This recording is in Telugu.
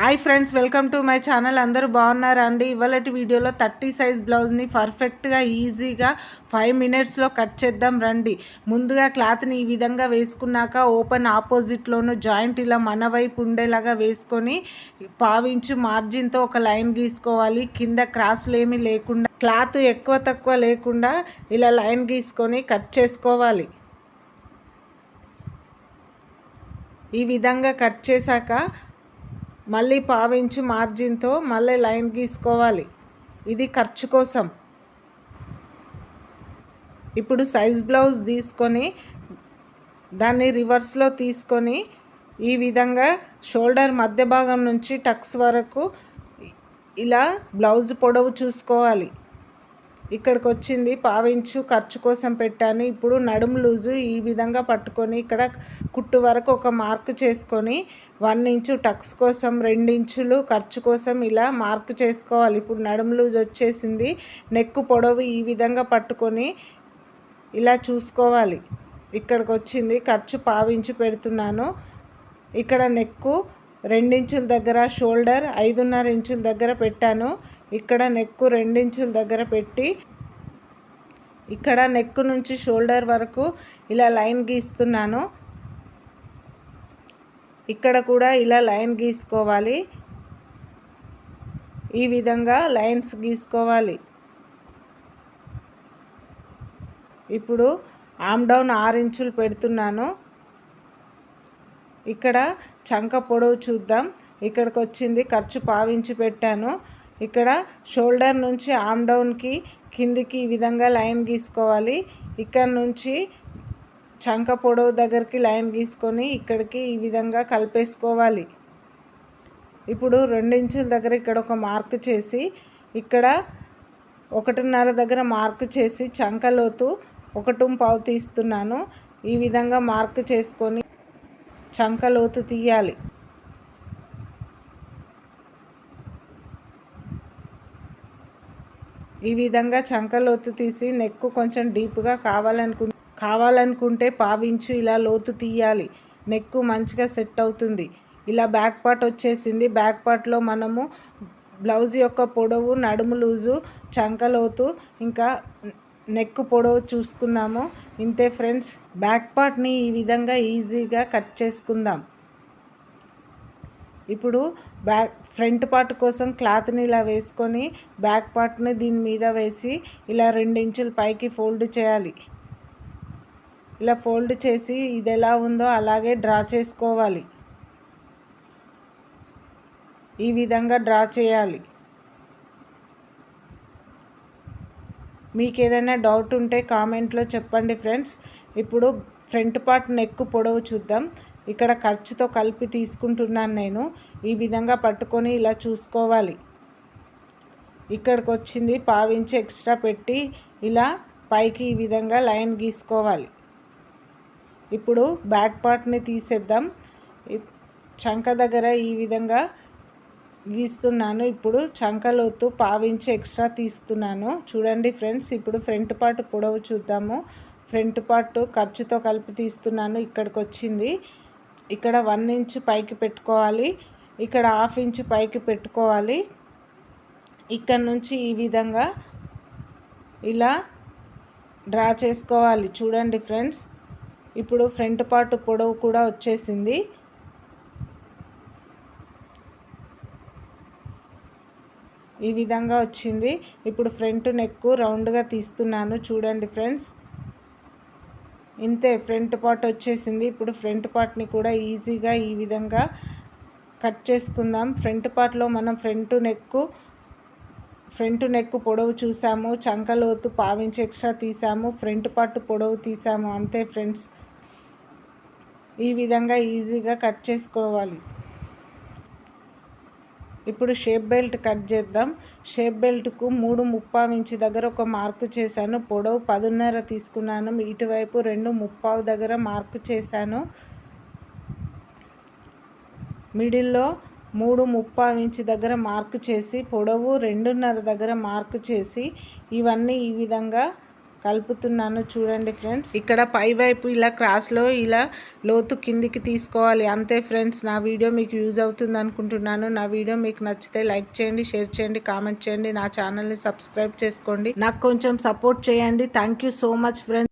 Hi friends welcome to my channel. అందరూ బాగున్నారా అండి? ఇవాళటి వీడియోలో థర్టీ సైజ్ బ్లౌజ్ని పర్ఫెక్ట్గా ఈజీగా ఫైవ్ మినిట్స్లో కట్ చేద్దాం రండి. ముందుగా క్లాత్ని ఈ విధంగా వేసుకున్నాక ఓపెన్ ఆపోజిట్లోనూ జాయింట్ ఇలా మన వైపు ఉండేలాగా వేసుకొని పావించు మార్జిన్తో ఒక లైన్ గీసుకోవాలి. కింద క్రాసులు ఏమీ లేకుండా క్లాత్ ఎక్కువ తక్కువ లేకుండా ఇలా లైన్ గీసుకొని కట్ చేసుకోవాలి. ఈ విధంగా కట్ చేశాక మళ్ళీ పావించి మార్జిన్తో మళ్ళీ లైన్ గీసుకోవాలి. ఇది ఖర్చు కోసం. ఇప్పుడు సైజ్ బ్లౌజ్ తీసుకొని దాన్ని రివర్స్లో తీసుకొని ఈ విధంగా షోల్డర్ మధ్య భాగం నుంచి టక్స్ వరకు ఇలా బ్లౌజ్ పొడవు చూసుకోవాలి. ఇక్కడికి వచ్చింది పావించు ఖర్చు కోసం పెట్టాను. ఇప్పుడు నడుము లూజు ఈ విధంగా పట్టుకొని ఇక్కడ కుట్టు వరకు ఒక మార్క్ చేసుకొని వన్ ఇంచు టక్స్ కోసం రెండించులు ఖర్చు కోసం ఇలా మార్క్ చేసుకోవాలి. ఇప్పుడు నడుము లూజ్ వచ్చేసింది. నెక్కు పొడవు ఈ విధంగా పట్టుకొని ఇలా చూసుకోవాలి. ఇక్కడికి వచ్చింది ఖర్చు పావించు పెడుతున్నాను. ఇక్కడ నెక్కు రెండించుల దగ్గర షోల్డర్ ఐదున్నర ఇంచుల దగ్గర పెట్టాను. ఇక్కడ నెక్కు రెండించుల దగ్గర పెట్టి ఇక్కడ నెక్ నుంచి షోల్డర్ వరకు ఇలా లైన్ గీస్తున్నాను. ఇక్కడ కూడా ఇలా లైన్ గీసుకోవాలి. ఈ విధంగా లైన్స్ గీసుకోవాలి. ఇప్పుడు ఆమ్ డౌన్ ఆరు ఇంచులు పెడుతున్నాను. ఇక్కడ చంక పొడవు చూద్దాం. ఇక్కడికి వచ్చింది ఖర్చు పావించి పెట్టాను. ఇక్కడ షోల్డర్ నుంచి ఆమ్ డౌన్కి కిందికి ఈ విధంగా లైన్ గీసుకోవాలి. ఇక్కడ నుంచి చంక పొడవు దగ్గరికి లైన్ గీసుకొని ఇక్కడికి ఈ విధంగా కలిపేసుకోవాలి. ఇప్పుడు రెండించుల దగ్గర ఇక్కడ ఒక మార్క్ చేసి ఇక్కడ ఒకటిన్నర దగ్గర మార్క్ చేసి చంకలోతు ఒకటి పావు తీస్తున్నాను. ఈ విధంగా మార్క్ చేసుకొని చంకలోతు తీయాలి. ఈ విధంగా చంక లోతు తీసి నెక్కు కొంచెం డీప్గా కావాలనుకు కావాలనుకుంటే పావించు ఇలా లోతు తీయాలి. నెక్కు మంచిగా సెట్ అవుతుంది. ఇలా బ్యాక్ పార్ట్ వచ్చేసింది. బ్యాక్ పార్ట్లో మనము బ్లౌజ్ యొక్క పొడవు నడుము లూజు చంకలోతు ఇంకా నెక్ పొడవు చూసుకున్నాము. ఇంతే ఫ్రెండ్స్. బ్యాక్ పార్ట్ని ఈ విధంగా ఈజీగా కట్ చేసుకుందాం. ఇప్పుడు బ్యాక్ ఫ్రంట్ పార్ట్ కోసం క్లాత్ని ఇలా వేసుకొని బ్యాక్ పార్ట్ని దీని మీద వేసి ఇలా రెండు ఇంచులు పైకి ఫోల్డ్ చేయాలి. ఇలా ఫోల్డ్ చేసి ఇది ఎలా ఉందో అలాగే డ్రా చేసుకోవాలి. ఈ విధంగా డ్రా చేయాలి. మీకు ఏదైనా డౌట్ ఉంటే కామెంట్లో చెప్పండి ఫ్రెండ్స్. ఇప్పుడు ఫ్రంట్ పార్ట్ నెక్ పొడవు చూద్దాం. ఇక్కడ ఖర్చుతో కలిపి తీసుకుంటున్నాను నేను. ఈ విధంగా పట్టుకొని ఇలా చూసుకోవాలి. ఇక్కడికి వచ్చింది పావించి ఎక్స్ట్రా పెట్టి ఇలా పైకి ఈ విధంగా లైన్ గీసుకోవాలి. ఇప్పుడు బ్యాక్ పార్ట్ని తీసేద్దాం. చంక దగ్గర ఈ విధంగా గీస్తున్నాను. ఇప్పుడు చంకలోతు పావించి ఎక్స్ట్రా తీస్తున్నాను. చూడండి ఫ్రెండ్స్ ఇప్పుడు ఫ్రంట్ పార్ట్ పొడవు చూద్దాము. ఫ్రంట్ పార్ట్ ఖర్చుతో కలిపి తీస్తున్నాను. ఇక్కడికి వచ్చింది ఇక్కడ వన్ ఇంచ్ పైకి పెట్టుకోవాలి. ఇక్కడ హాఫ్ ఇంచ్ పైకి పెట్టుకోవాలి. ఇక్కడ నుంచి ఈ విధంగా ఇలా డ్రా చేసుకోవాలి. చూడండి ఫ్రెండ్స్. ఇప్పుడు ఫ్రంట్ పార్ట్ పొడవు కూడా వచ్చేసింది. ఈ విధంగా వచ్చింది. ఇప్పుడు ఫ్రంట్ నెక్ రౌండ్గా తీస్తున్నాను. చూడండి ఫ్రెండ్స్. ఇంతే ఫ్రంట్ పార్ట్ వచ్చేసింది. ఇప్పుడు ఫ్రంట్ పార్ట్ని కూడా ఈజీగా ఈ విధంగా కట్ చేసుకుందాం. ఫ్రంట్ పార్ట్లో మనం ఫ్రంట్ నెక్ ఫ్రంట్ నెక్ పొడవు చూసాము. చంకలోతు పావించి ఎక్స్ట్రా తీసాము. ఫ్రంట్ పార్ట్ పొడవు తీసాము. అంతే ఫ్రెండ్స్. ఈ విధంగా ఈజీగా కట్ చేసుకోవాలి. ఇప్పుడు షేప్ బెల్ట్ కట్ చేద్దాం. షేప్ బెల్ట్కు మూడు ముప్పావు ఇంచి దగ్గర ఒక మార్కు చేశాను. పొడవు పదున్నర తీసుకున్నాను. ఇటువైపు రెండు ముప్పావు దగ్గర మార్కు చేశాను. మిడిల్లో మూడు ముప్పావు ఇంచి దగ్గర మార్కు చేసి పొడవు రెండున్నర దగ్గర మార్కు చేసి ఇవన్నీ ఈ విధంగా కలుపుతున్నాను చూడండి ఫ్రెండ్స్. ఇక్కడ పై వైపు ఇలా క్రాస్లో ఇలా లోతు కిందికి తీసుకోవాలి. అంతే ఫ్రెండ్స్ నా వీడియో మీకు యూజ్ అవుతుంది అనుకుంటున్నాను. నా వీడియో మీకు నచ్చితే లైక్ చేయండి షేర్ చేయండి కామెంట్ చేయండి. నా ఛానల్ని సబ్స్క్రైబ్ చేసుకోండి. నాకు కొంచెం సపోర్ట్ చేయండి. Thank you so much friends.